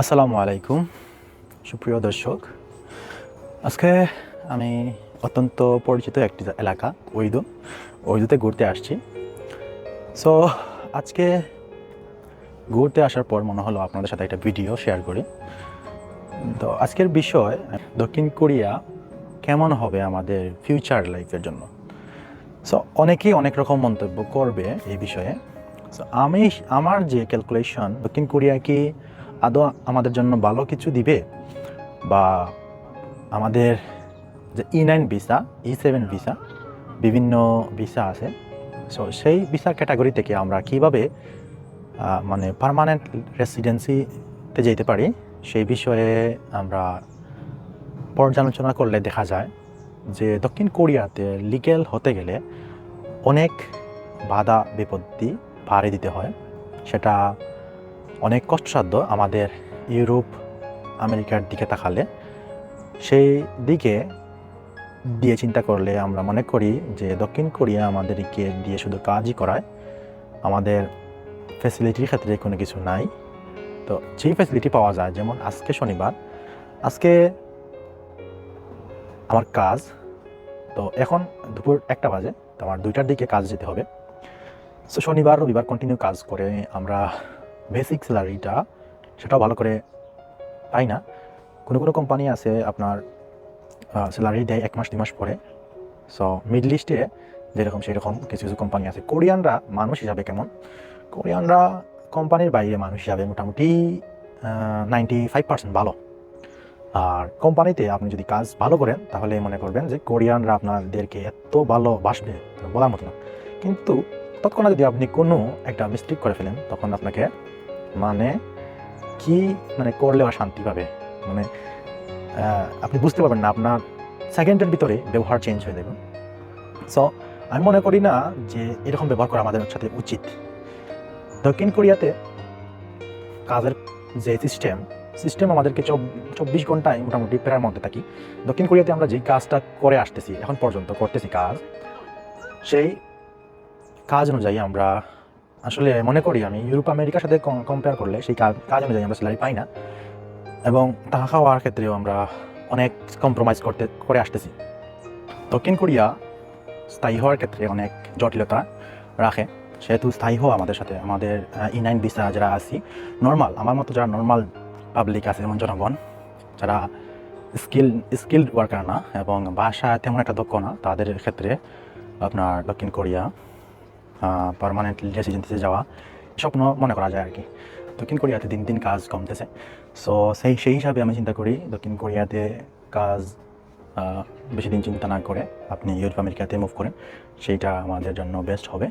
আসসালামু আলাইকুম, সুপ্রিয় দর্শক। আজকে আমি অত্যন্ত পরিচিত একটি এলাকা ওইদু ওইদুতে ঘুরতে আসছি। সো আজকে ঘুরতে আসার পর মনে হলো আপনাদের সাথে একটা ভিডিও শেয়ার করি। তো আজকের বিষয়, দক্ষিণ কোরিয়া কেমন হবে আমাদের ফিউচার লাইফের জন্য? সো অনেকেই অনেক রকম মন্তব্য করবে এই বিষয়ে। সো আমি, আমার যে ক্যালকুলেশন দক্ষিণ কোরিয়া কি আদৌ আমাদের জন্য ভালো কিছু দিবে? বা আমাদের যে E nine visa E seven visa বিভিন্ন ভিসা আছে। সো সেই ভিসা ক্যাটাগরি থেকে আমরা কীভাবে মানে পারমানেন্ট রেসিডেন্সিতে যেতে পারি, সেই বিষয়ে আমরা পর্যালোচনা করলে দেখা যায় যে দক্ষিণ কোরিয়াতে লিগেল হতে গেলে অনেক বাধা বিপত্তি পাড়ি দিতে হয়। সেটা অনেক কষ্টসাধ্য আমাদের ইউরোপ, আমেরিকার দিকে তাকালে। সেই দিকে দিয়ে চিন্তা করলে আমরা মনে করি যে দক্ষিণ কোরিয়া আমাদেরকে দিয়ে শুধু কাজই করায়। আমাদের ফ্যাসিলিটির ক্ষেত্রে কোনো কিছু নাই। তো যেই ফ্যাসিলিটি পাওয়া যায়, যেমন আজকে শনিবার। আজকে আমার কাজ, তো এখন দুপুর একটা বাজে, তো আমার দুইটার দিকে কাজ যেতে হবে। সো শনিবার, রবিবার কন্টিনিউ কাজ করে আমরা বেসিক স্যালারিটা সেটাও ভালো করে পাই না। কোনো কোনো কোম্পানি আছে আপনার স্যালারি দেয় এক মাস, দুই মাস পরে। সো মিডল ইস্টে যেরকম সেরকম কিছু কিছু কোম্পানি আছে। কোরিয়ানরা মানুষ হিসাবে কেমন? কোরিয়ানরা কোম্পানির বাইরে মানুষ হিসাবে মোটামুটি নাইনটি ফাইভ পার্সেন্ট ভালো। আর কোম্পানিতে আপনি যদি কাজ ভালো করেন, তাহলে মনে করবেন যে কোরিয়ানরা আপনাদেরকে এত ভালো বাসবে বলার মতো না। কিন্তু তৎক্ষণাৎ যদি আপনি কোনো একটা মিস্টেক করে ফেলেন, তখন আপনাকে মানে কি মানে করলে আর শান্তি পাবে? মানে আপনি বুঝতে পারবেন না, আপনার সেকেন্ডের ভিতরে ব্যবহার চেঞ্জ হয়ে যাবে। সো আমি মনে করি না যে এরকম ব্যবহার করা আমাদের সাথে উচিত। দক্ষিণ কোরিয়াতে কাজের যে সিস্টেম সিস্টেম আমাদেরকে চব্বিশ ঘন্টায় মোটামুটি প্রেরার মধ্যে থাকি। দক্ষিণ কোরিয়াতে আমরা যেই কাজটা করে আসতেছি, এখন পর্যন্ত করতেছি কাজ, সেই কাজ অনুযায়ী আমরা আসলে মনে করি আমি, ইউরোপ, আমেরিকার সাথে কম্পেয়ার করলে সেই কাজ অনুযায়ী আমরা স্যালারি পাই না। এবং টাকা খাওয়ার ক্ষেত্রেও আমরা অনেক কম্প্রোমাইজ করতে, করে আসতেছি। দক্ষিণ কোরিয়া স্থায়ী হওয়ার ক্ষেত্রে অনেক জটিলতা রাখে। সেহেতু স্থায়ী হওয়া আমাদের সাথে, আমাদের ই নাইন ভিসা যারা আছি নর্মাল আমার মতো যারা নর্মাল পাবলিক আছে, যেমন জনগণ, যারা স্কিল স্কিল্ড ওয়ার্কার না, এবং ভাষা তেমন একটা দক্ষ না, তাদের ক্ষেত্রে আপনার দক্ষিণ কোরিয়া পারমানেন্ট রেসিডেন্সিতে যাওয়া স্বপ্ন মনে করা যায় আর কি দক্ষিণ কোরিয়াতে দিন দিন কাজ কমতেছে। সো সেই সেই হিসাবে আমি চিন্তা করি, দক্ষিণ কোরিয়াতে কাজ বেশি দিন চিন্তা না করে আপনি ইউরোপ, আমেরিকাতে মুভ করেন। সেইটা আমাদের জন্য বেস্ট হবে।